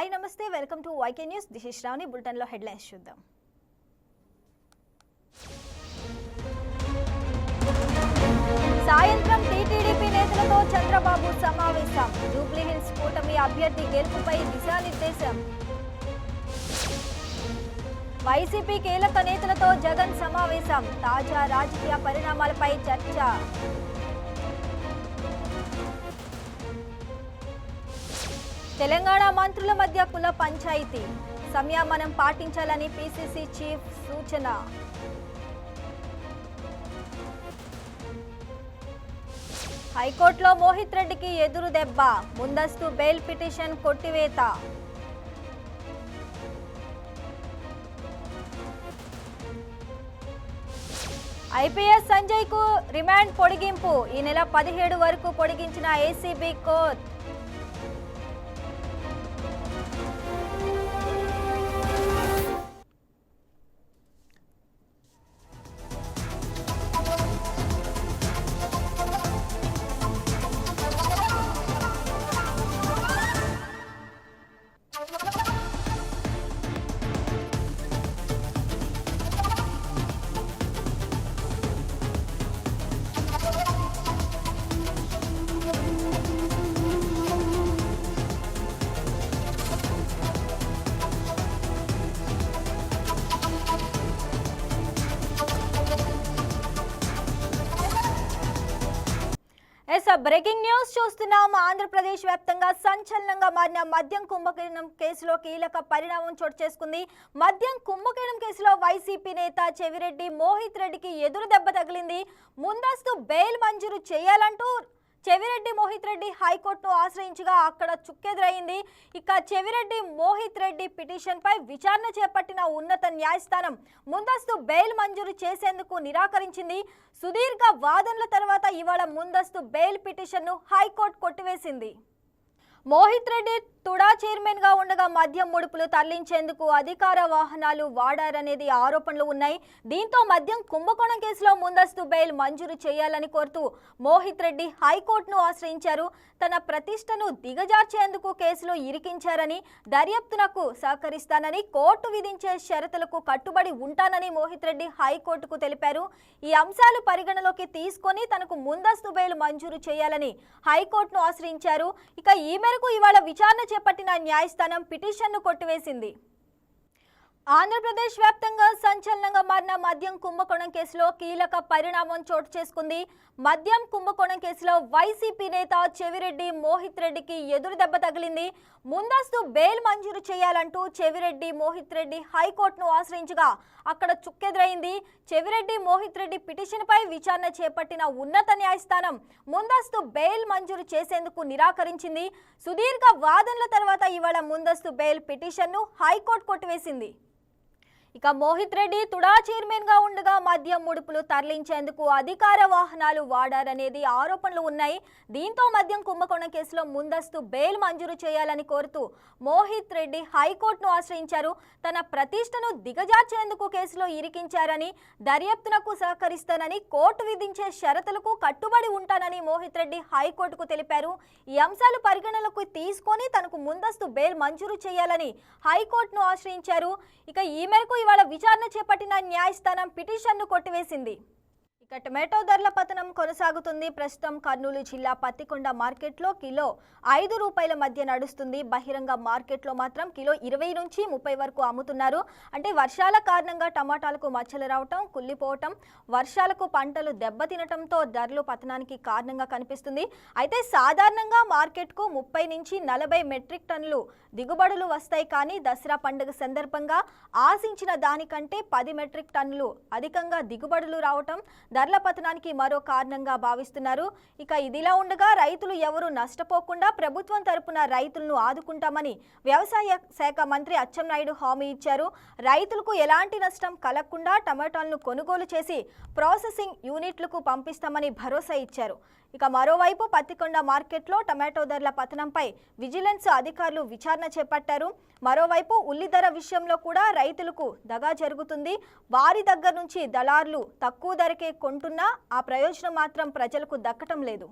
Hi నమస్తే welcome to YK news. This is Sravani. బులెటిన్లో headlines చూద్దాం. సాయంత్రం టీటీడీపీ నేతలతో చంద్రబాబు సమావేశం. జూబ్లీహిల్స్ కూటమి అభ్యర్థి గెలుపుపై దిశానిర్దేశం. వైసీపీ కీలక నేతలతో జగన్ సమావేశం. తాజా రాజకీయ పరిణామాలపై చర్చ. తెలంగాణ మంత్రుల మధ్య కుల పంచాయతీ. సంయమనం పాటించాలని పీసీసీ చీఫ్ సూచన. హైకోర్టులో మోహిత్ రెడ్డికి ఎదురు దెబ్బ. ముందస్తు బెయిల్ పిటిషన్ కొట్టివేత. ఐపీఎస్ సంజయ్కు రిమాండ్ పొడిగింపు. ఈ నెల పదిహేడు వరకు పొడిగించిన ACB court. S breaking news చూస్తున్నాం. ఆంధ్రప్రదేశ్ వ్యాప్తంగా సంచలనంగా మారిన మద్యం కుంభకోణం కేసులో కీలక పరిణామం చోటు చేసుకుంది. మద్యం కుంభకోణం కేసులో వైసీపీ నేత చెవిరెడ్డి మోహిత్ రెడ్డికి ఎదురు దెబ్బ తగిలింది. ముందస్తు బెయిల్ మంజూరు చేయాలంటూ చెవిరెడ్డి మోహిత్ రెడ్డి హైకోర్టును ఆశ్రయించగా అక్కడ చుక్కెదురైంది. ఇక చెవిరెడ్డి మోహిత్ రెడ్డి పిటిషన్పై విచారణ చేపట్టిన ఉన్నత న్యాయస్థానం ముందస్తు బెయిల్ మంజూరు చేసేందుకు నిరాకరించింది. సుదీర్ఘ వాదనల తర్వాత ఇవాళ ముందస్తు బెయిల్ పిటిషన్ను హైకోర్టు కొట్టివేసింది. మోహిత్ రెడ్డి తుడా చైర్మన్గా ఉండగా మద్యం ముడుపులు తరలించేందుకు అధికార వాహనాలు వాడారనేది ఆరోపణలు ఉన్నాయి. దీంతో మద్యం కుంభకోణం కేసులో ముందస్తు బెయిల్ మంజూరు చేయాలని కోరుతూ మోహిత్ రెడ్డి హైకోర్టును ఆశ్రయించారు. తన ప్రతిష్టను దిగజార్చేందుకు కేసులో ఇరికించారని దర్యాప్తునకు సహకరిస్తానని కోర్టు విధించే షరతులకు కట్టుబడి ఉంటానని మోహిత్ రెడ్డి హైకోర్టుకు తెలిపారు. ఈ అంశాలు పరిగణలోకి తీసుకొని తనకు ముందస్తు బెయిల్ మంజూరు చేయాలని హైకోర్టును ఆశ్రయించారు. ఇక ఈమె మేరకు ఇవాళ విచారణ చేపట్టిన న్యాయస్థానం పిటిషన్ను కొట్టివేసింది. ఆంధ్రప్రదేశ్ వ్యాప్తంగా సంచలనంగా మారిన మద్యం కుంభకోణం కేసులో కీలక పరిణామం చోటు చేసుకుంది. మద్యం కుంభకోణం కేసులో వైసీపీ నేత చెవిరెడ్డి మోహిత్ రెడ్డికి ఎదురు దెబ్బ తగిలింది. ముందస్తు బెయిల్ మంజూరు చేయాలంటూ చెవిరెడ్డి మోహిత్ రెడ్డి హైకోర్టును ఆశ్రయించగా అక్కడ చుక్కెదురైంది. చెవిరెడ్డి మోహిత్ రెడ్డి పిటిషన్పై విచారణ చేపట్టిన ఉన్నత న్యాయస్థానం ముందస్తు బెయిల్ మంజూరు చేసేందుకు నిరాకరించింది. సుదీర్ఘ వాదనల తర్వాత ఇవాళ ముందస్తు బెయిల్ పిటిషన్ను హైకోర్టు కొట్టివేసింది. ఇక మోహిత్ రెడ్డి తుడా చైర్మన్గా ఉండగా మద్యం ముడుపులు తరలించేందుకు అధికార వాహనాలు వాడారనేది ఆరోపణలు ఉన్నాయి. దీంతో మద్యం కుంభకోణం కేసులో ముందస్తు బెయిల్ మంజూరు చేయాలని కోరుతూ మోహిత్ రెడ్డి హైకోర్టును ఆశ్రయించారు. తన ప్రతిష్టను దిగజార్చేందుకు కేసులో ఇరికించారని దర్యాప్తునకు సహకరిస్తానని కోర్టు విధించే షరతులకు కట్టుబడి ఉంటానని మోహిత్ రెడ్డి హైకోర్టుకు తెలిపారు. ఈ అంశాలు పరిగణనలోకి తీసుకొని తనకు ముందస్తు బెయిల్ మంజూరు చేయాలని హైకోర్టును ఆశ్రయించారు. ఇక ఈ మేరకు ఇవాళ విచారణ చేపట్టిన న్యాయస్థానం పిటిషన్ను కొట్టివేసింది. ఇక టొమాటో ధరల పతనం కొనసాగుతుంది. ప్రస్తుతం కర్నూలు జిల్లా పత్తికొండ మార్కెట్లో కిలో ఐదు రూపాయల మధ్య నడుస్తుంది. బహిరంగ మార్కెట్లో మాత్రం కిలో ఇరవై నుంచి ముప్పై వరకు అమ్ముతున్నారు. అంటే వర్షాల కారణంగా టమాటాలకు మచ్చలు రావటం కుళ్ళిపోవటం వర్షాలకు పంటలు దెబ్బతినటంతో ధరలు పతనానికి కారణంగా కనిపిస్తుంది. అయితే సాధారణంగా మార్కెట్కు ముప్పై నుంచి నలభై మెట్రిక్ టన్నులు దిగుబడులు వస్తాయి. కానీ దసరా పండుగ సందర్భంగా ఆశించిన దానికంటే పది మెట్రిక్ టన్నులు అధికంగా దిగుబడులు రావటం ధరల పతనానికి మరో కారణంగా భావిస్తున్నారు. ఇక ఇదిలా ఉండగా రైతులు ఎవరు నష్టపోకుండా ప్రభుత్వం తరపున రైతులను ఆదుకుంటామని వ్యవసాయ శాఖ మంత్రి అచ్చెన్నాయుడు హామీ ఇచ్చారు. రైతులకు ఎలాంటి నష్టం కలగకుండా టమాటాలను కొనుగోలు చేసి ప్రాసెసింగ్ యూనిట్లకు పంపిస్తామని భరోసా ఇచ్చారు. ఇక మరోవైపు పత్తికొండ మార్కెట్లో టమాటో ధరల పతనంపై విజిలెన్స్ అధికారులు విచారణ చేపట్టారు. మరోవైపు ఉల్లి ధర విషయంలో కూడా రైతులకు దగా జరుగుతుంది. వారి దగ్గర నుంచి దళార్లు తక్కువ ధరకే కొంటున్నా ఆ ప్రయోజనం మాత్రం ప్రజలకు దక్కటం లేదు.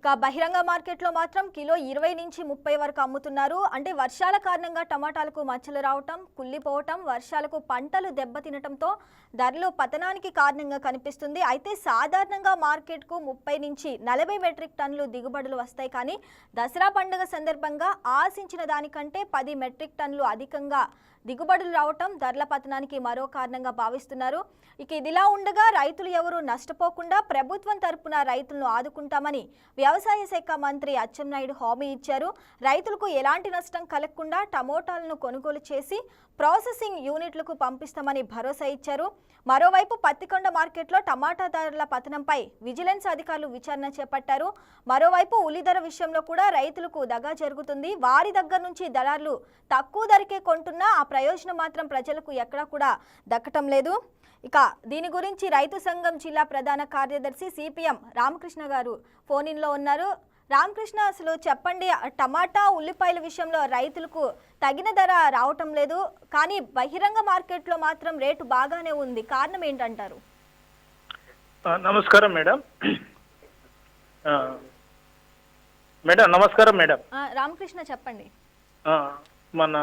ఇక బహిరంగ మార్కెట్లో మాత్రం కిలో ఇరవై నుంచి ముప్పై వరకు అమ్ముతున్నారు. అంటే వర్షాల కారణంగా టమాటాలకు మచ్చలు రావటం కుళ్ళిపోవటం వర్షాలకు పంటలు దెబ్బతినటంతో ధరలు పతనానికి కారణంగా కనిపిస్తుంది. అయితే సాధారణంగా మార్కెట్కు ముప్పై నుంచి నలభై మెట్రిక్ టన్నులు దిగుబడులు వస్తాయి. కానీ దసరా పండుగ సందర్భంగా ఆశించిన దానికంటే పది మెట్రిక్ టన్నులు అధికంగా దిగుబడులు రావటం ధరల పతనానికి మరో కారణంగా భావిస్తున్నారు. ఇక ఇదిలా ఉండగా రైతులు ఎవరూ నష్టపోకుండా ప్రభుత్వం తరపున రైతులను ఆదుకుంటామని వ్యవసాయ శాఖ మంత్రి అచ్చెన్నాయుడు హామీ ఇచ్చారు. రైతులకు ఎలాంటి నష్టం కలగకుండా టమోటాలను కొనుగోలు చేసి ప్రాసెసింగ్ యూనిట్లకు పంపిస్తామని భరోసా ఇచ్చారు. మరోవైపు పత్తికొండ మార్కెట్లో టమాటా ధరల పతనంపై విజిలెన్స్ అధికారులు విచారణ చేపట్టారు. మరోవైపు ఉల్లి ధర విషయంలో కూడా రైతులకు దగా జరుగుతుంది. వారి దగ్గర నుంచి దళార్లు తక్కువ ధరకే కొంటున్నా ఆ ప్రయోజనం మాత్రం ప్రజలకు ఎక్కడా కూడా దక్కటం లేదు. ఇక దీని గురించి రైతు సంఘం జిల్లా ప్రధాన కార్యదర్శి సిపిఎం రామకృష్ణ గారు ఫోన్ ఇన్లో ఉన్నారు. రామకృష్ణ అసలు చెప్పండి టమాటా ఉల్లిపాయల విషయంలో రైతులకు తగిన ధర రావటం లేదు కానీ బహిరంగ మార్కెట్లో మాత్రం రేటు బాగానే ఉంది. కారణం ఏంటంటారు? నమస్కారం మేడం. మేడం నమస్కారం మేడం. రామకృష్ణ చెప్పండి. మన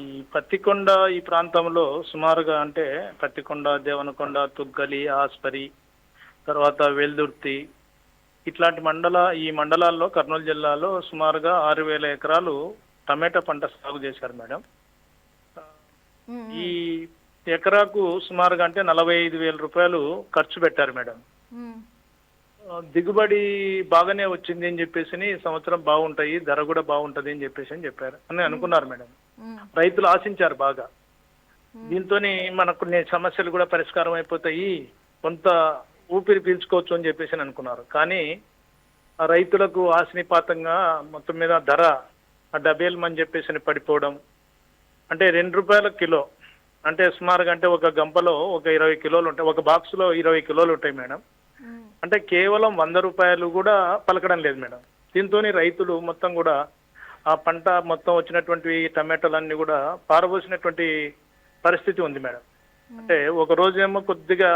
ఈ పత్తికొండ ఈ ప్రాంతంలో సుమారుగా అంటే పత్తికొండ దేవనకొండ తుగ్గలి ఆస్పరి తర్వాత వెల్దుర్తి ఇట్లాంటి మండల ఈ మండలాల్లో కర్నూలు జిల్లాలో సుమారుగా ఆరు వేల ఎకరాలు టమాటా పంట సాగు చేశారు మేడం. ఈ ఎకరాకు సుమారుగా అంటే నలభై ఐదు వేల రూపాయలు ఖర్చు పెట్టారు మేడం. దిగుబడి బాగానే వచ్చింది అని చెప్పేసి ఈ సంవత్సరం బాగుంటాయి ధర కూడా బాగుంటది అని చెప్పేసి అని చెప్పారు. అని అనుకున్నారు మేడం. రైతులు ఆశించారు బాగా. దీంతో మనకు కొన్ని సమస్యలు కూడా పరిష్కారం అయిపోతాయి కొంత ఊపిరి పీల్చుకోవచ్చు అని చెప్పేసి అని అనుకున్నారు. కానీ ఆ రైతులకు ఆశనిపాతంగా మొత్తం మీద ధర ఆ డబేల్మని చెప్పేసి పడిపోవడం అంటే రెండు రూపాయల కిలో అంటే సుమారుగా అంటే ఒక గంపలో ఒక ఇరవై కిలోలు ఉంటాయి ఒక బాక్స్లో ఇరవై కిలోలు ఉంటాయి మేడం. అంటే కేవలం వంద రూపాయలు కూడా పలకడం లేదు మేడం. దీంతో రైతులు మొత్తం కూడా ఆ పంట మొత్తం వచ్చినటువంటి టమాటోలన్నీ కూడా పారబోసినటువంటి పరిస్థితి ఉంది మేడం. అంటే ఒక రోజేమో కొద్దిగా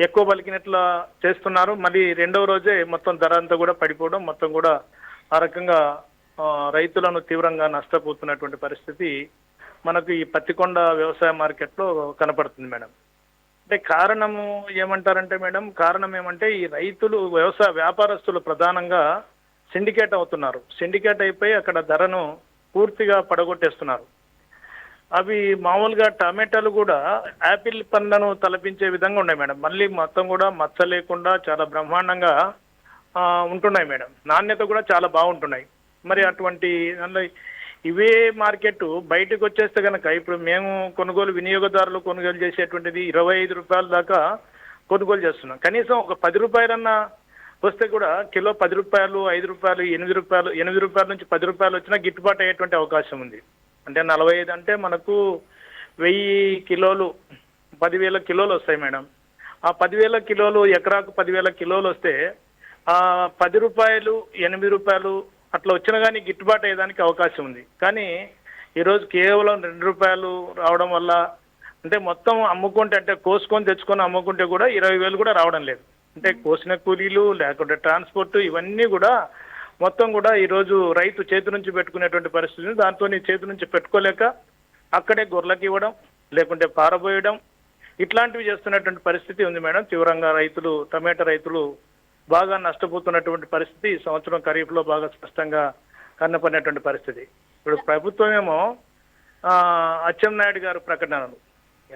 ఎక్కువ పలికినట్ల చేస్తున్నారు. మళ్ళీ రెండవ రోజే మొత్తం ధర అంతా కూడా పడిపోవడం మొత్తం కూడా ఆ రకంగా ఆ, రైతులను తీవ్రంగా నష్టపోతున్నటువంటి పరిస్థితి మనకు ఈ పత్తికొండ వ్యవసాయ మార్కెట్లో కనపడుతుంది మేడం. అంటే కారణము ఏమంటారంటే మేడం కారణం ఏమంటే ఈ రైతులు వ్యవసాయ వ్యాపారస్తులు ప్రధానంగా సిండికేట్ అవుతున్నారు. సిండికేట్ అయిపోయి అక్కడ ధరను పూర్తిగా పడగొట్టేస్తున్నారు. అవి మామూలుగా టమాటాలు కూడా యాపిల్ పండ్లను తలపించే విధంగా ఉన్నాయి మేడం. మళ్ళీ మొత్తం కూడా మచ్చ లేకుండా చాలా బ్రహ్మాండంగా ఉంటున్నాయి మేడం. నాణ్యత కూడా చాలా బాగుంటున్నాయి. మరి అటువంటి ఇవే మార్కెట్ బయటకు వచ్చేస్తే కనుక ఇప్పుడు మేము కొనుగోలు వినియోగదారులు కొనుగోలు చేసేటువంటిది ఇరవై ఐదు రూపాయల దాకా కొనుగోలు చేస్తున్నాం. కనీసం ఒక పది రూపాయలన్నా వస్తే కూడా కిలో పది రూపాయలు ఐదు రూపాయలు ఎనిమిది రూపాయలు ఎనిమిది రూపాయల నుంచి పది రూపాయలు వచ్చినా గిట్టుబాటు అయ్యేటువంటి అవకాశం ఉంది. అంటే నలభై ఐదు అంటే మనకు వెయ్యి కిలోలు పదివేల కిలోలు వస్తాయి మేడం. ఆ పదివేల కిలోలు ఎకరాకు పదివేల కిలోలు వస్తే పది రూపాయలు ఎనిమిది రూపాయలు అట్లా వచ్చినా కానీ గిట్టుబాటు అయ్యేదానికి అవకాశం ఉంది. కానీ ఈరోజు కేవలం రెండు రూపాయలు రావడం వల్ల అంటే మొత్తం అమ్ముకుంటే అంటే కోసుకొని తెచ్చుకొని అమ్ముకుంటే కూడా ఇరవై వేలు కూడా రావడం లేదు. అంటే కోసిన కూలీలు లేకుంటే ట్రాన్స్పోర్ట్ ఇవన్నీ కూడా మొత్తం కూడా ఈరోజు రైతు చేతి నుంచి పెట్టుకునేటువంటి పరిస్థితి. దాంతో చేతి నుంచి పెట్టుకోలేక అక్కడే గొర్రెలకు ఇవ్వడం లేకుంటే పారబోయడం ఇట్లాంటివి చేస్తున్నటువంటి పరిస్థితి ఉంది మేడం. తీవ్రంగా రైతులు టమాటా రైతులు బాగా నష్టపోతున్నటువంటి పరిస్థితి ఈ సంవత్సరం ఖరీఫ్లో బాగా స్పష్టంగా కన్నపడినటువంటి పరిస్థితి. ఇప్పుడు ప్రభుత్వం ఏమో అచ్చెన్నాయుడు గారు ప్రకటనలు.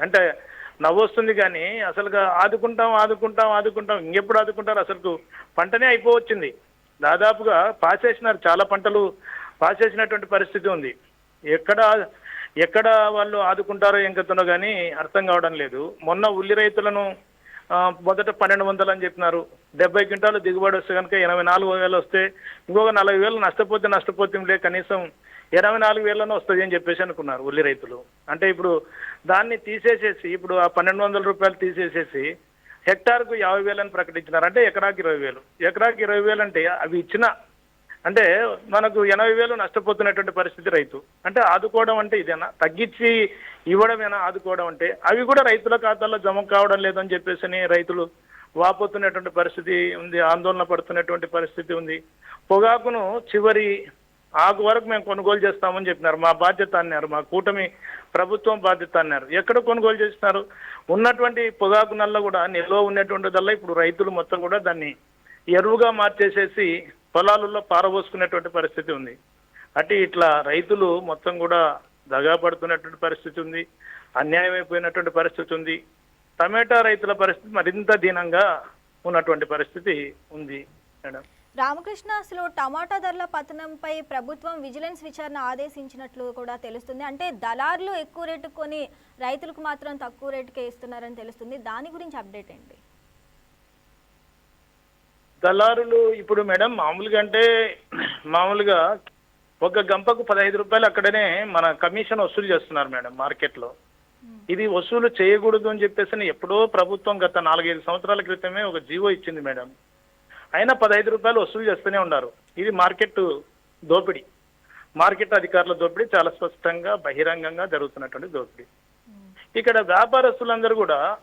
అంటే నవ్వొస్తుంది కానీ అసలుగా ఆదుకుంటాం ఆదుకుంటాం ఆదుకుంటాం ఇంకెప్పుడు ఆదుకుంటారు? అసలు పంటనే అయిపోవచ్చింది. దాదాపుగా పాసేసినారు చాలా పంటలు పాసేసినటువంటి పరిస్థితి ఉంది. ఎక్కడ ఎక్కడ వాళ్ళు ఆదుకుంటారో ఏం కానీ అర్థం కావడం లేదు. మొన్న ఉల్లి రైతులను మొదట పన్నెండు వందలు అని చెప్పినారు. డెబ్బై క్వింటాలు దిగుబడి వస్తే కనుక ఎనభై నాలుగు వేలు వస్తే ఇంకొక నలభై వేలు నష్టపోతే నష్టపోతే కనీసం ఇరవై నాలుగు వేలను వస్తుంది అని చెప్పేసి అనుకున్నారు ఉల్లి రైతులు. అంటే ఇప్పుడు దాన్ని తీసేసేసి ఇప్పుడు ఆ పన్నెండు వందల రూపాయలు తీసేసేసి హెక్టార్కు యాభై వేలని ప్రకటించినారు. అంటే ఎకరాకి ఇరవై వేలు. ఎకరాకి ఇరవై వేలు అంటే అవి ఇచ్చిన అంటే మనకు ఎనభై వేలు నష్టపోతున్నటువంటి పరిస్థితి రైతు. అంటే ఆదుకోవడం అంటే ఇదేనా? తగ్గించి ఇవ్వడమేనా ఆదుకోవడం అంటే? అవి కూడా రైతుల ఖాతాలో జమ కావడం లేదని చెప్పేసి రైతులు వాపోతున్నటువంటి పరిస్థితి ఉంది ఆందోళన పడుతున్నటువంటి పరిస్థితి ఉంది. పొగాకును చివరి ఆకు వరకు మేము కొనుగోలు చేస్తామని చెప్పినారు. మా బాధ్యత అన్నారు మా కూటమి ప్రభుత్వం బాధ్యత అన్నారు. ఎక్కడ కొనుగోలు చేస్తున్నారు ఉన్నటువంటి పొగాకు నల్ల కూడా నిల్వ ఉన్నటువంటిదల్లా ఇప్పుడు రైతులు మొత్తం కూడా దాన్ని ఎరువుగా మార్చేసేసి పొలాలలో పారబోసుకునేటువంటి పరిస్థితి ఉంది. అంటే ఇట్లా రైతులు మొత్తం కూడా దగా పడుతున్నటువంటి పరిస్థితి ఉంది. అన్యాయమైపోయినటువంటి పరిస్థితి ఉంది. టమాటా రైతుల పరిస్థితి మరింత దీనంగా ఉన్నటువంటి పరిస్థితి ఉంది మేడం. రామకృష్ణ అసలు టమాటా ధరల పతనంపై ప్రభుత్వం విజిలెన్స్ విచారణ ఆదేశించినట్లు కూడా తెలుస్తుంది. అంటే దళారులు ఎక్కువ రేటు కొని రైతులకు మాత్రం తక్కువ రేటుకే ఇస్తున్నారని తెలుస్తుంది. దాని గురించి అప్డేట్ ఏంటి? దళారులు ఇప్పుడు మేడం మామూలుగా అంటే మామూలుగా ఒక గంపకు పదహైదు రూపాయలు అక్కడనే మన కమిషన్ వసూలు చేస్తున్నారు మేడం మార్కెట్లో. ఇది వసూలు చేయకూడదు అని చెప్పేసి ఎప్పుడో ప్రభుత్వం గత నాలుగైదు సంవత్సరాల క్రితమే ఒక జీవో ఇచ్చింది మేడం. అయినా పదహైదు రూపాయలు వసూలు చేస్తూనే ఉన్నారు. ఇది మార్కెట్ దోపిడీ. మార్కెట్ అధికారుల దోపిడీ చాలా స్పష్టంగా బహిరంగంగా జరుగుతున్నటువంటి దోపిడీ. ఇక్కడ వ్యాపారస్తులందరూ కూడా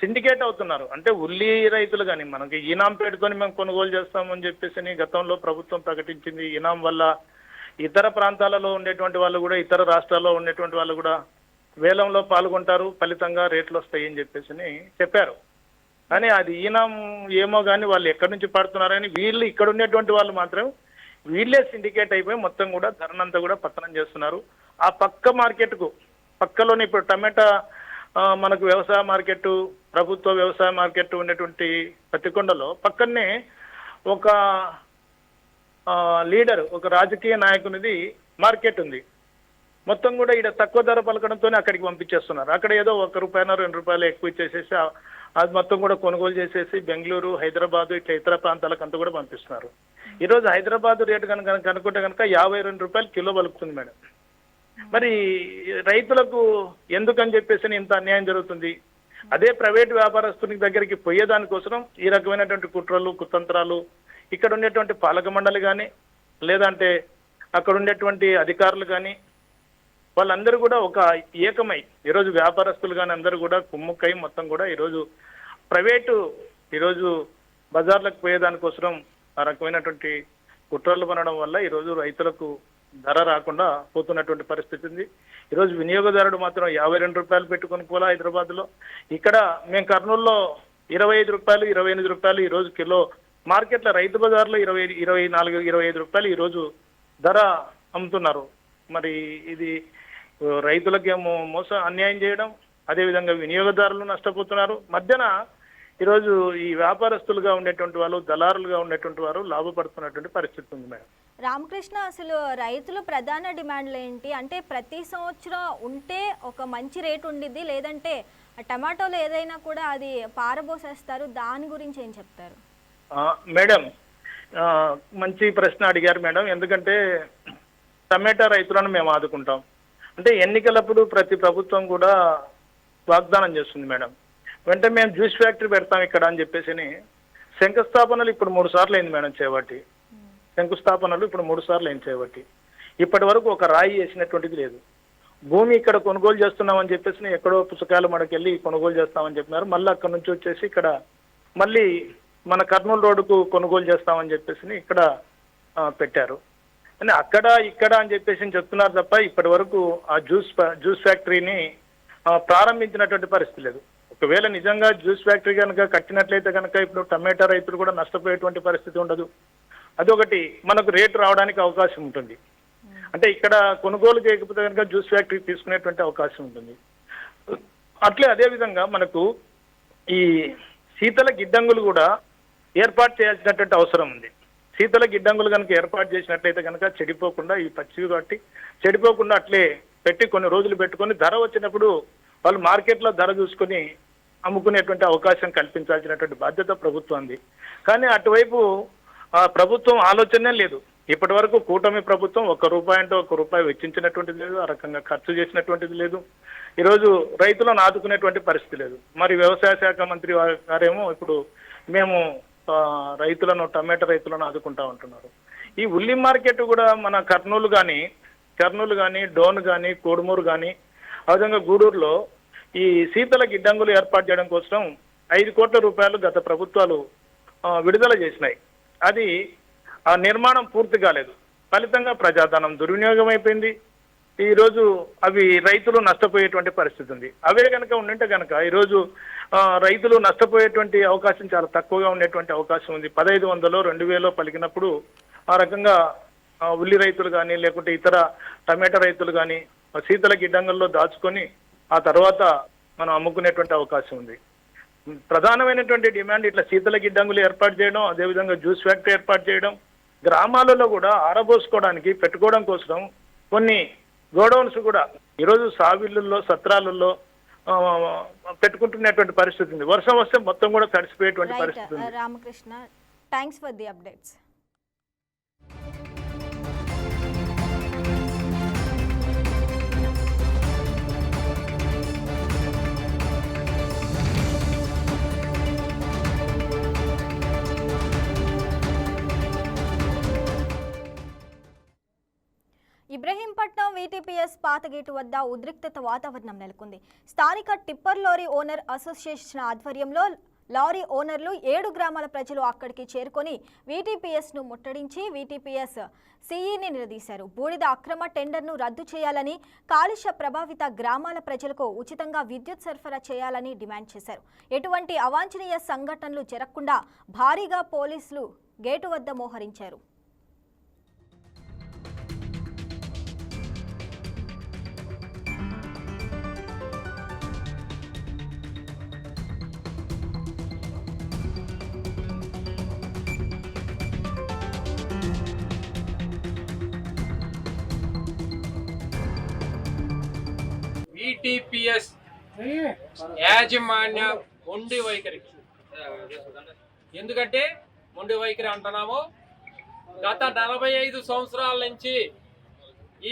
సిండికేట్ అవుతున్నారు. అంటే ఉల్లి రైతులు కానీ మనకి ఈనాం పెట్టుకొని మేము కొనుగోలు చేస్తామని చెప్పేసి గతంలో ప్రభుత్వం ప్రకటించింది. ఈనాం వల్ల ఇతర ప్రాంతాలలో ఉండేటువంటి వాళ్ళు కూడా ఇతర రాష్ట్రాల్లో ఉండేటువంటి వాళ్ళు కూడా వేలంలో పాల్గొంటారు ఫలితంగా రేట్లు వస్తాయి అని చెప్పేసి చెప్పారు. కానీ అది ఈనాం ఏమో కానీ వాళ్ళు ఎక్కడి నుంచి పడుతున్నారని వీళ్ళు ఇక్కడ ఉండేటువంటి వాళ్ళు మాత్రం వీళ్ళే సిండికేట్ అయిపోయి మొత్తం కూడా ధరనంతా కూడా పతనం చేస్తున్నారు. ఆ పక్క మార్కెట్కు పక్కలోనే ఇప్పుడు టమాటా మనకు వ్యవసాయ మార్కెట్ ప్రభుత్వ వ్యవసాయ మార్కెట్ ఉండేటువంటి పత్తికొండలో పక్కనే ఒక లీడర్ ఒక రాజకీయ నాయకునిది మార్కెట్ ఉంది. మొత్తం కూడా ఇక్కడ తక్కువ ధర పలకడంతోనే అక్కడికి పంపించేస్తున్నారు. అక్కడ ఏదో ఒక రూపాయన రెండు రూపాయలు ఎక్కువ ఇచ్చేసేసి అది మొత్తం కూడా కొనుగోలు చేసేసి బెంగళూరు హైదరాబాదు ఇట్లా ఇతర ప్రాంతాలకు అంతా కూడా పంపిస్తున్నారు. ఈరోజు హైదరాబాద్ రేటు కనుక కనుక్కుంటే కనుక యాభై రెండు రూపాయలు కిలో పలుకుతుంది మేడం. మరి రైతులకు ఎందుకని చెప్పేసి ఇంత అన్యాయం జరుగుతుంది? అదే ప్రైవేట్ వ్యాపారస్తుని దగ్గరికి పోయేదానికోసం ఈ రకమైనటువంటి కుట్రలు కుతంత్రాలు ఇక్కడ ఉండేటువంటి పాలక మండలి కానీ లేదంటే అక్కడ ఉండేటువంటి అధికారులు కానీ వాళ్ళందరూ కూడా ఒక ఏకమై ఈరోజు వ్యాపారస్తులు కానీ అందరూ కూడా కుమ్ముక్కై మొత్తం కూడా ఈరోజు ప్రైవేటు ఈరోజు బజార్లకు పోయేదానికోసం ఆ రకమైనటువంటి కుట్రలు పనడం వల్ల ఈరోజు రైతులకు ధర రాకుండా పోతున్నటువంటి పరిస్థితి ఉంది. ఈరోజు వినియోగదారుడు మాత్రం యాభై రెండు రూపాయలు పెట్టుకొని పోలా హైదరాబాద్లో. ఇక్కడ మేము కర్నూలులో ఇరవై ఐదు రూపాయలు ఇరవై ఎనిమిది రూపాయలు ఈరోజు కిలో మార్కెట్లో రైతు బజార్లో ఇరవై ఇరవై నాలుగు ఇరవై ఐదు రూపాయలు ఈరోజు ధర అమ్ముతున్నారు. మరి ఇది రైతులకేమో మోసం అన్యాయం చేయడం అదేవిధంగా వినియోగదారులు నష్టపోతున్నారు. మధ్యన ఈరోజు ఈ వ్యాపారస్తులుగా ఉండేటువంటి వాళ్ళు దళారులుగా ఉండేటువంటి వారు లాభపడుతున్నటువంటి పరిస్థితి ఉంది మేడం. రామకృష్ణ అసలు రైతుల ప్రధాన డిమాండ్లు ఏంటి అంటే ప్రతి సంవత్సరం ఉంటే ఒక మంచి రేటు ఉండిద్ది లేదంటే ఆ టమాటోలు ఏదైనా కూడా అది పారబోసేస్తారు. దాని గురించి ఏం చెప్తారు? మేడం మంచి ప్రశ్న అడిగారు మేడం. ఎందుకంటే టమాటా రైతులను మేము ఆదుకుంటాం. అంటే ఎన్నికలప్పుడు ప్రతి ప్రభుత్వం కూడా వాగ్దానం చేస్తుంది మేడం. వెంటనే మేము జ్యూస్ ఫ్యాక్టరీ పెడతాం ఇక్కడ అని చెప్పేసి శంకుస్థాపనలు ఇప్పుడు మూడు సార్లు అయింది మేడం చేపట్టి. శంకుస్థాపనలు ఇప్పుడు మూడు సార్లు అయింది చేయబట్టి ఇప్పటి వరకు ఒక రాయి వేసినటువంటిది లేదు. భూమి ఇక్కడ కొనుగోలు చేస్తున్నామని చెప్పేసి ఎక్కడో పుస్తకాలు మనకెళ్ళి కొనుగోలు చేస్తామని చెప్పినారు. మళ్ళీ అక్కడ నుంచి వచ్చేసి ఇక్కడ మళ్ళీ మన కర్నూలు రోడ్డుకు కొనుగోలు చేస్తామని చెప్పేసి ఇక్కడ పెట్టారు. అని అక్కడ ఇక్కడ అని చెప్పేసి చెప్తున్నారు తప్ప ఇప్పటి వరకు ఆ జ్యూస్ జ్యూస్ ఫ్యాక్టరీని ప్రారంభించినటువంటి పరిస్థితి లేదు. ఒకవేళ నిజంగా జ్యూస్ ఫ్యాక్టరీ కనుక కట్టినట్లయితే కనుక ఇప్పుడు టమాటా రైతులు కూడా నష్టపోయేటువంటి పరిస్థితి ఉండదు. అదొకటి మనకు రేటు రావడానికి అవకాశం ఉంటుంది. అంటే ఇక్కడ కొనుగోలు చేయకపోతే కనుక జ్యూస్ ఫ్యాక్టరీ తీసుకునేటువంటి అవకాశం ఉంటుంది. అట్లే అదే విధంగా మనకు ఈ శీతల గిడ్డంగులు కూడా ఏర్పాటు చేయాల్సినటువంటి అవసరం ఉంది. శీతల గిడ్డంగులు కనుక ఏర్పాటు చేసినట్లయితే కనుక చెడిపోకుండా ఈ పచ్చివి కాబట్టి చెడిపోకుండా అట్లే పెట్టి కొన్ని రోజులు పెట్టుకొని ధర వచ్చినప్పుడు వాళ్ళు మార్కెట్లో ధర చూసుకొని అమ్ముకునేటువంటి అవకాశం కల్పించాల్సినటువంటి బాధ్యత ప్రభుత్వంది కానీ అటువైపు ప్రభుత్వం ఆలోచనే లేదు. ఇప్పటి వరకు కూటమి ప్రభుత్వం ఒక్క రూపాయి అంటే ఒక్క రూపాయి వెచ్చించినటువంటిది లేదు ఆ రకంగా ఖర్చు చేసినటువంటిది లేదు. ఈరోజు రైతులను ఆదుకునేటువంటి పరిస్థితి లేదు. మరి వ్యవసాయ శాఖ మంత్రి గారేమో ఇప్పుడు మేము రైతులను టమాటా రైతులను ఆదుకుంటా ఉంటున్నారు. ఈ ఉల్లి మార్కెట్ కూడా మన కర్నూలు కానీ కర్నూలు కానీ డోన్ కానీ కోడుమూరు కానీ ఆ విధంగా గూడూరులో ఈ శీతల గిడ్డంగులు ఏర్పాటు చేయడం కోసం ఐదు కోట్ల రూపాయలు గత ప్రభుత్వాలు విడుదల చేసినాయి. అది ఆ నిర్మాణం పూర్తి కాలేదు. ఫలితంగా ప్రజాధనం దుర్వినియోగం అయిపోయింది. ఈరోజు అవి రైతులు నష్టపోయేటువంటి పరిస్థితి ఉంది. అవే కనుక ఉండింటే కనుక ఈరోజు రైతులు నష్టపోయేటువంటి అవకాశం చాలా తక్కువగా ఉండేటువంటి అవకాశం ఉంది. పదహైదు వందలో రెండు వేలో పలికినప్పుడు ఆ రకంగా ఉల్లి రైతులు కానీ లేకుంటే ఇతర టమాటా రైతులు కానీ శీతల గిడ్డంగుల్లో దాచుకొని ఆ తర్వాత మనం అమ్ముకునేటువంటి అవకాశం ఉంది. ప్రధానమైనటువంటి డిమాండ్ ఇట్లా శీతల గిడ్డంగులు ఏర్పాటు చేయడం అదేవిధంగా జ్యూస్ ఫ్యాక్టరీ ఏర్పాటు చేయడం గ్రామాలలో కూడా ఆరబోసుకోవడానికి పెట్టుకోవడం కోసం కొన్ని గోడౌన్స్ కూడా ఈరోజు సావిళ్ళల్లో సత్రాలలో పెట్టుకుంటున్నటువంటి పరిస్థితి ఉంది. వర్షం వస్తే మొత్తం కూడా తడిసిపోయేటువంటి పరిస్థితి ఉంది. Ramakrishna thanks for the updates Ibrahimpatnam VTPS పాతగేటు వద్ద ఉద్రిక్తత వాతావరణం నెలకొంది. స్థానిక టిప్పర్ లారీ ఓనర్ అసోసియేషన్ ఆధ్వర్యంలో లారీ ఓనర్లు ఏడు గ్రామాల ప్రజలు అక్కడికి చేరుకొని వీటీపీఎస్ను ముట్టడించి వీటీపీఎస్ సీఈని నిలదీశారు. బూడిద అక్రమ టెండర్ను రద్దు చేయాలని కాలుష్య ప్రభావిత గ్రామాల ప్రజలకు ఉచితంగా విద్యుత్ సరఫరా చేయాలని డిమాండ్ చేశారు. ఎటువంటి అవాంఛనీయ సంఘటనలు జరగకుండా భారీగా పోలీసులు గేటు వద్ద మోహరించారు. విటిపిఎస్ యాజమాన్య మొండి వైఖరి. ఎందుకంటే మొండి వైఖరి అంటున్నాము. గత నలభై ఐదు సంవత్సరాల నుంచి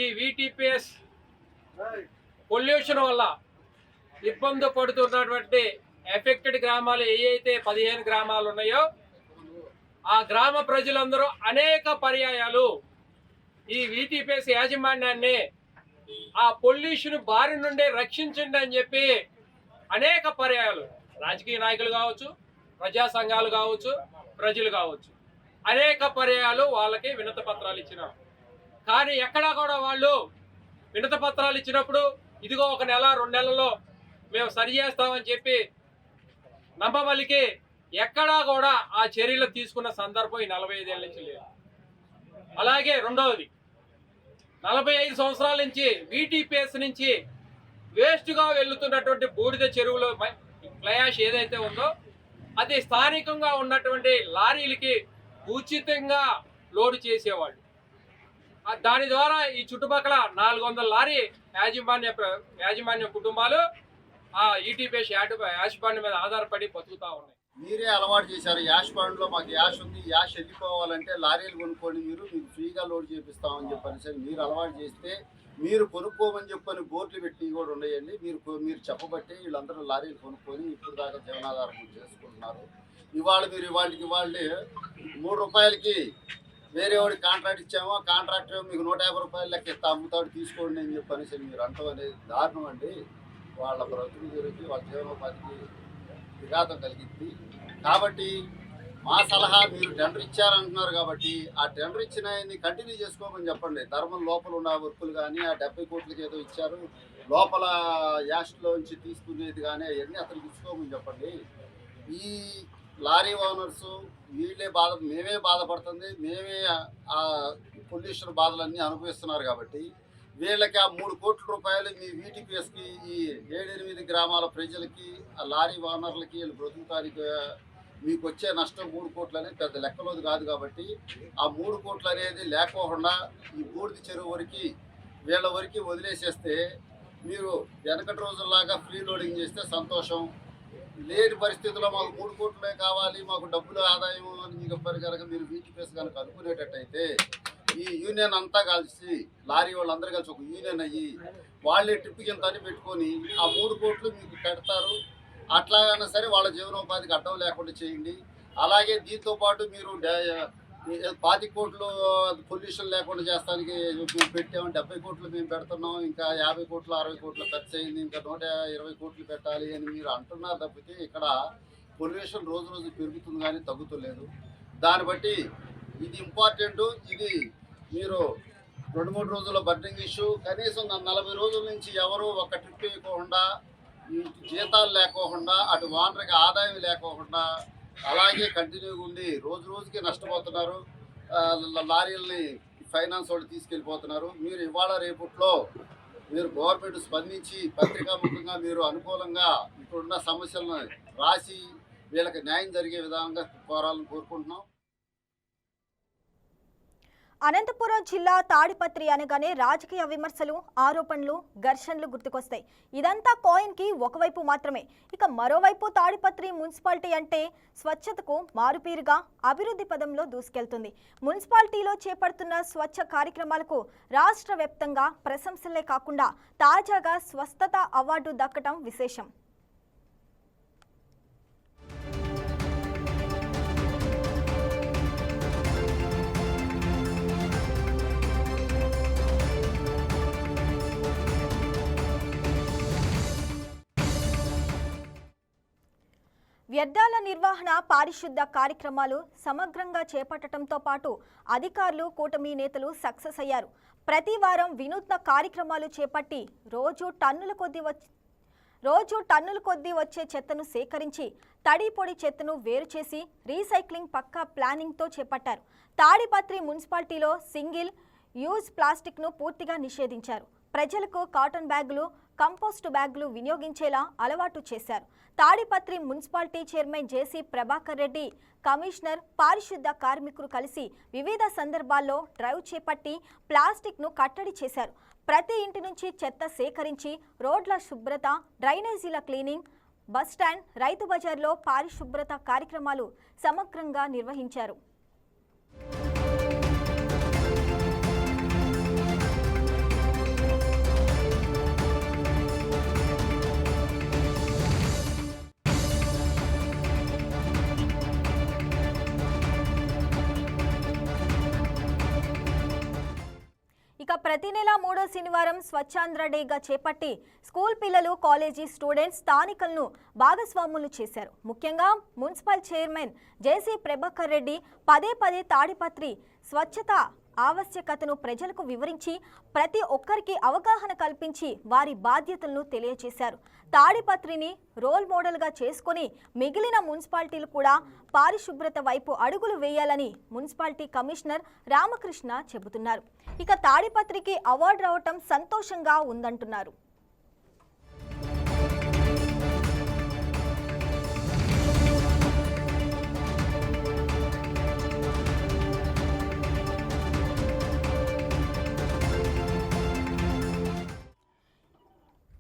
ఈ విటిపిఎస్ పొల్యూషన్ వల్ల ఇబ్బంది పడుతున్నటువంటి ఎఫెక్టెడ్ గ్రామాలు ఏవైతే పదిహేను గ్రామాలు ఉన్నాయో ఆ గ్రామ ప్రజలందరూ అనేక పర్యాయాలు ఈ విటిపిఎస్ యాజమాన్యాన్ని ఆ పొల్యూషన్ బారి నుండి రక్షించండి అని చెప్పి అనేక పర్యాయాలు రాజకీయ నాయకులు కావచ్చు ప్రజా సంఘాలు కావచ్చు ప్రజలు కావచ్చు. అనేక పర్యాయాలు వాళ్ళకి వినత పత్రాలు ఇచ్చినాం. కానీ ఎక్కడా కూడా వాళ్ళు వినత పత్రాలు ఇచ్చినప్పుడు ఇదిగో ఒక నెల రెండు నెలల్లో మేము సరి చేస్తామని చెప్పి నమ్మమలికి ఎక్కడా కూడా ఆ చర్యలు తీసుకున్న సందర్భం ఈ నలభై ఐదేళ్ళ నుంచి లేదు. అలాగే రెండవది నలభై ఐదు సంవత్సరాల నుంచి వీటీపీఎస్ నుంచి వేస్ట్గా వెళ్తున్నటువంటి బూడిద చెరువులో ఫ్లయాష్ ఏదైతే ఉందో అది స్థానికంగా ఉన్నటువంటి లారీలకి ఉచితంగా లోడ్ చేసేవాళ్ళు. దాని ద్వారా ఈ చుట్టుపక్కల నాలుగు వందల లారీ యాజమాన్య యాజమాన్య కుటుంబాలు ఆ ఈటీపీఎస్ యాజమాన్యం మీద ఆధారపడి బతుకుతూ ఉన్నాయి. మీరే అలవాటు చేశారు యాష్లో మాకు యాష్ ఉంది యాష్ వెళ్ళిపోవాలంటే లారీలు కొనుక్కోండి మీరు మీకు ఫ్రీగా లోడ్ చేపిస్తామని చెప్పని సరే మీరు అలవాటు చేస్తే మీరు కొనుక్కోమని చెప్పని బోర్డులు పెట్టి కూడా ఉన్నాయండి. మీరు మీరు చెప్పబట్టి వీళ్ళందరూ లారీలు కొనుక్కొని ఇప్పుడు దాకా జీవనాధారం చేసుకుంటున్నారు. ఇవాళ మీరు ఇవాళకి వాళ్ళే మూడు రూపాయలకి వేరే వాడికి కాంట్రాక్ట్ ఇచ్చామో. కాంట్రాక్ట్ మీకు నూట యాభై రూపాయలు లెక్క ఇస్తా అమ్ముతాడు తీసుకోండి అని చెప్పని సరే మీరు అంటాం అనేది దారుణం అండి. వాళ్ళ బ్రతుకు గురించి వాళ్ళ జీవనోపాధికి విఘాతం కలిగింది. కాబట్టి మా సలహా మీరు టెండర్ ఇచ్చారంటున్నారు కాబట్టి ఆ టెండర్ ఇచ్చిన కంటిన్యూ చేసుకోమని చెప్పండి. ధర్మం లోపల ఉన్న వర్కులు కానీ ఆ డెబ్బై కోట్లకి ఏదో ఇచ్చారు. లోపల యాస్ట్లోంచి తీసుకునేది కానీ అవన్నీ అతను ఇచ్చుకోమని చెప్పండి. ఈ లారీ ఓనర్స్ వీళ్ళే బాధ మేమే బాధపడుతుంది. మేమే ఆ పొల్యూషన్ బాధలన్నీ అనుభవిస్తున్నారు కాబట్టి వీళ్ళకి ఆ మూడు కోట్ల రూపాయలు మీ వీటిపిఎస్కి ఈ ఏడెనిమిది గ్రామాల ప్రజలకి ఆ లారీ ఓనర్లకి వీళ్ళు బ్రతుకుతానికి మీకు వచ్చే నష్టం మూడు కోట్లు అనేది పెద్ద లెక్కలోది కాదు కాబట్టి ఆ మూడు కోట్లు అనేది లేకోకుండా ఈ బూడిద చెరువు వరకు వీళ్ళ వరకు వదిలేసేస్తే మీరు వెనకటి రోజుల్లాగా ఫ్రీ లోడింగ్ చేస్తే సంతోషం. లేని పరిస్థితుల్లో మాకు మూడు కోట్లే కావాలి మాకు డబ్బులు ఆదాయం అని మీకు కనుక మీరు వీటిపిఎస్ కనుక అనుకునేటట్టయితే ఈ యూనియన్ అంతా కలిసి లారీ వాళ్ళందరూ కలిసి ఒక యూనియన్ అయ్యి వాళ్ళే ట్రిప్కి ఇంత అని పెట్టుకొని ఆ మూడు కోట్లు మీకు పెడతారు. అట్లాగైనా సరే వాళ్ళ జీవనోపాధికి అడ్డం లేకుండా చేయండి. అలాగే దీంతో పాటు మీరు పాతి కోట్లు పొల్యూషన్ లేకుండా చేస్తానికి మేము పెట్టాము. డెబ్బై కోట్లు మేము పెడుతున్నాం. ఇంకా యాభై కోట్లు అరవై కోట్లు ఖర్చు అయింది. ఇంకా నూట ఇరవై కోట్లు పెట్టాలి అని మీరు అంటున్నారు తప్పితే ఇక్కడ పొల్యూషన్ రోజు రోజు పెరుగుతుంది కానీ తగ్గుతలేదు. దాన్ని బట్టి ఇది ఇంపార్టెంట్. ఇది మీరు రెండు మూడు రోజుల బర్నింగ్ ఇష్యూ కనీసం నా నలభై రోజుల నుంచి ఎవరు ఒక ట్రిప్ వేయకుండా జీతాలు లేకోకుండా అటు వానరికి ఆదాయం లేకోకుండా అలాగే కంటిన్యూగా ఉండి రోజు రోజుకి నష్టపోతున్నారు. లారీలని ఫైనాన్స్ వాళ్ళు తీసుకెళ్ళిపోతున్నారు. మీరు ఇవాళ రేపట్లో మీరు గవర్నమెంట్ స్పందించి పత్రికాముఖంగా మీరు అనుకూలంగా ఇప్పుడున్న సమస్యలను రాసి వీళ్ళకి న్యాయం జరిగే విధంగా కోరాలని కోరుకుంటున్నాం. అనంతపురం జిల్లా తాడిపత్రి అనగానే రాజకీయ విమర్శలు ఆరోపణలు ఘర్షణలు గుర్తుకొస్తాయి. ఇదంతా కాయిన్కి ఒకవైపు మాత్రమే. ఇక మరోవైపు తాడిపత్రి మున్సిపాలిటీ అంటే స్వచ్ఛతకు మారుపేరుగా అభివృద్ధి పదంలో దూసుకెళ్తుంది. మున్సిపాలిటీలో చేపడుతున్న స్వచ్ఛ కార్యక్రమాలకు రాష్ట్ర వ్యాప్తంగా ప్రశంసలే కాకుండా తాజాగా స్వస్థత అవార్డు దక్కటం విశేషం. వ్యర్థాల నిర్వహణ పారిశుద్ధ కార్యక్రమాలు సమగ్రంగా చేపట్టడంతో పాటు అధికారులు కూటమి నేతలు సక్సెస్ అయ్యారు. ప్రతి వారం వినూత్న కార్యక్రమాలు చేపట్టి రోజు టన్నుల కొద్ది రోజు టన్నుల కొద్దీ వచ్చే చెత్తను సేకరించి తడి పొడి చెత్తను వేరు చేసి రీసైక్లింగ్ పక్కా ప్లానింగ్తో చేపట్టారు. తాడిపత్రి మున్సిపాలిటీలో సింగిల్ యూజ్ ప్లాస్టిక్ను పూర్తిగా నిషేధించారు. ప్రజలకు కాటన్ బ్యాగులు కంపోస్ట్ బ్యాగులు వినియోగించేలా అలవాటు చేశారు. Tadipatri municipality chairman JC Prabhakar Reddy commissioner పారిశుద్ధ కార్మికులు కలిసి వివిధ సందర్భాల్లో డ్రైవ్ చేపట్టి ప్లాస్టిక్ను కట్టడి చేశారు. ప్రతి ఇంటి నుంచి చెత్త సేకరించి రోడ్ల శుభ్రత డ్రైనేజీల క్లీనింగ్ బస్ స్టాండ్ రైతు బజార్లో పారిశుభ్రత కార్యక్రమాలు సమగ్రంగా నిర్వహించారు. ఇక ప్రతి నెల మూడో శనివారం స్వచ్ఛాంధ్ర డేగా చేపట్టి స్కూల్ పిల్లలు కాలేజీ స్టూడెంట్స్ స్థానికులను భాగస్వాములు చేశారు. ముఖ్యంగా municipal chairman JC Prabhakar Reddy పదే పదే తాడిపత్రి స్వచ్ఛత ఆవశ్యకతను ప్రజలకు వివరించి ప్రతి ఒక్కరికి అవగాహన కల్పించి వారి బాధ్యతలను తెలియజేశారు. తాడిపత్రిని రోల్ మోడల్గా చేసుకొని మిగిలిన మున్సిపాలిటీలు కూడా పారిశుభ్రత వైపు అడుగులు వేయాలని మున్సిపాలిటీ కమిషనర్ రామకృష్ణ చెబుతున్నారు. ఇక తాడిపత్రికి అవార్డు రావటం సంతోషంగా ఉందంటున్నారు.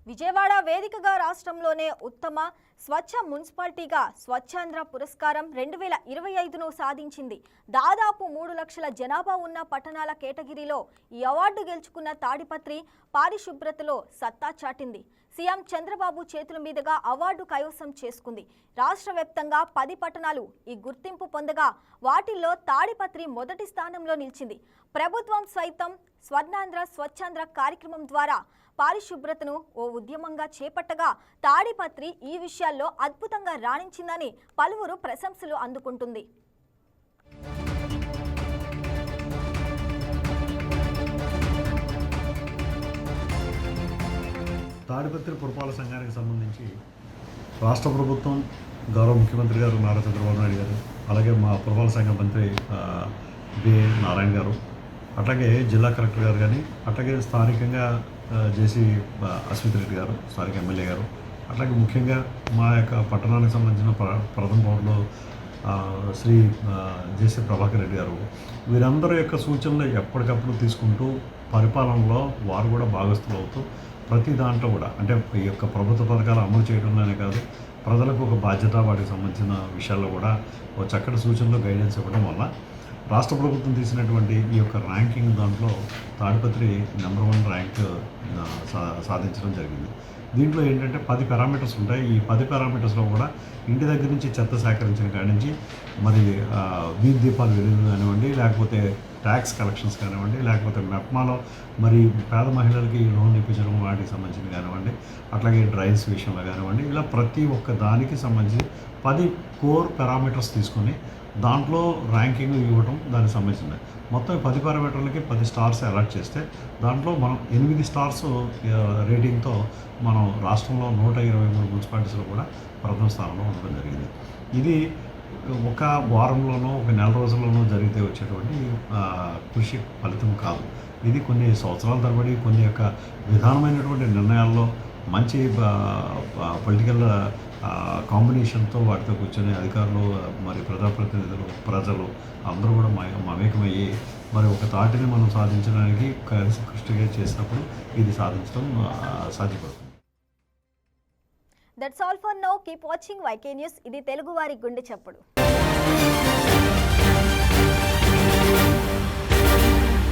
విజయవాడ వేదికగా రాష్ట్రంలోనే ఉత్తమ స్వచ్ఛ మున్సిపాలిటీగా స్వచ్ఛాంధ్ర పురస్కారం రెండు వేల ఇరవై ఐదును సాధించింది. దాదాపు మూడు లక్షల జనాభా ఉన్న పట్టణాల కేటగిరీలో ఈ అవార్డు గెలుచుకున్న తాడిపత్రి పారిశుభ్రతలో సత్తా చాటింది. సీఎం చంద్రబాబు చేతుల మీదుగా అవార్డు కైవసం చేసుకుంది. రాష్ట్ర వ్యాప్తంగా పది పట్టణాలు ఈ గుర్తింపు పొందగా వాటిల్లో తాడిపత్రి మొదటి స్థానంలో నిలిచింది. ప్రభుత్వం సైతం స్వర్ణాంధ్ర స్వచ్ఛాంధ్ర కార్యక్రమం ద్వారా పారిశుభ్రతను ఓ ఉద్యమంగా చేపట్టగా తాడిపత్రి ఈ విషయాల్లో అద్భుతంగా రాణించిందని పలువురు ప్రశంసలు అందుకుంటుంది. తాడిపత్రి పురపాలక సంఘానికి సంబంధించి రాష్ట్ర ప్రభుత్వం గౌరవ ముఖ్యమంత్రి గారు నారా చంద్రబాబు నాయుడు గారు అలాగే మా పురపాలక సంఘ మంత్రి బిఏ నారాయణ గారు అట్లాగే జిల్లా కలెక్టర్ గారు కానీ అట్లాగే స్థానికంగా జేసీ అశ్విత్ రెడ్డి గారు స్థానిక ఎమ్మెల్యే గారు అట్లాగే ముఖ్యంగా మా యొక్క పట్టణానికి సంబంధించిన ప్ర ప్రథమ పౌరులు శ్రీ జేసీ ప్రభాకర్ రెడ్డి గారు వీరందరి యొక్క సూచనలు ఎప్పటికప్పుడు తీసుకుంటూ పరిపాలనలో వారు కూడా భాగస్థులు అవుతూ ప్రతి దాంట్లో కూడా అంటే ఈ యొక్క ప్రభుత్వ పథకాలు అమలు చేయడంలోనే కాదు ప్రజలకు ఒక బాధ్యత వాటికి సంబంధించిన విషయాల్లో కూడా ఒక చక్కటి సూచనలు గైడెన్స్ ఇవ్వడం వల్ల రాష్ట్ర ప్రభుత్వం తీసినటువంటి ఈ యొక్క ర్యాంకింగ్ దాంట్లో తాడిపత్రి నెంబర్ వన్ ర్యాంక్ సా- సాధించడం జరిగింది. దీంట్లో ఏంటంటే పది పారామీటర్స్ ఉంటాయి. ఈ పది పారామీటర్స్లో కూడా ఇంటి దగ్గర నుంచి చెత్త సేకరించిన కాడి నుంచి మరి వీధి దీపాలు వెలుగు కానివ్వండి లేకపోతే ట్యాక్స్ కలెక్షన్స్ కానివ్వండి లేకపోతే మెప్మాలో మరి పేద మహిళలకి లోన్ ఇప్పించడం వాటికి సంబంధించి కానివ్వండి అట్లాగే డ్రైన్స్ విషయంలో కానివ్వండి ఇలా ప్రతి ఒక్క దానికి సంబంధించి పది కోర్ పారామీటర్స్ తీసుకొని దాంట్లో ర్యాంకింగ్ ఇవ్వడం దానికి సంబంధించింది. మొత్తం పది పారామీటర్లకి పది స్టార్స్ అలాట్ చేస్తే దాంట్లో మనం ఎనిమిది స్టార్స్ రేటింగ్తో మనం రాష్ట్రంలో నూట ఇరవై మూడు మున్సిపాలిటీస్లో కూడా ప్రథమ స్థానంలో ఉండడం జరిగింది. ఇది ఒక వారంలోనో ఒక నెల రోజుల్లోనో జరిగితే వచ్చేటువంటి కృషి ఫలితం కాదు. ఇది కొన్ని సంవత్సరాల తరబడి కొన్ని యొక్క విధానమైనటువంటి నిర్ణయాల్లో మంచి పొలిటికల్ కాంబినేషన్తో వాటితో కూర్చొని అధికారులు మరి ప్రజాప్రతినిధులు ప్రజలు అందరూ కూడా మమేకమయ్యి మరి ఒక తాటిని మనం సాధించడానికి కలిసి చేసినప్పుడు ఇది సాధించడం సాధ్యపడుతుంది. That's all for now keep watching YK news ఇది తెలుగువారి గుండె చెప్పుడు.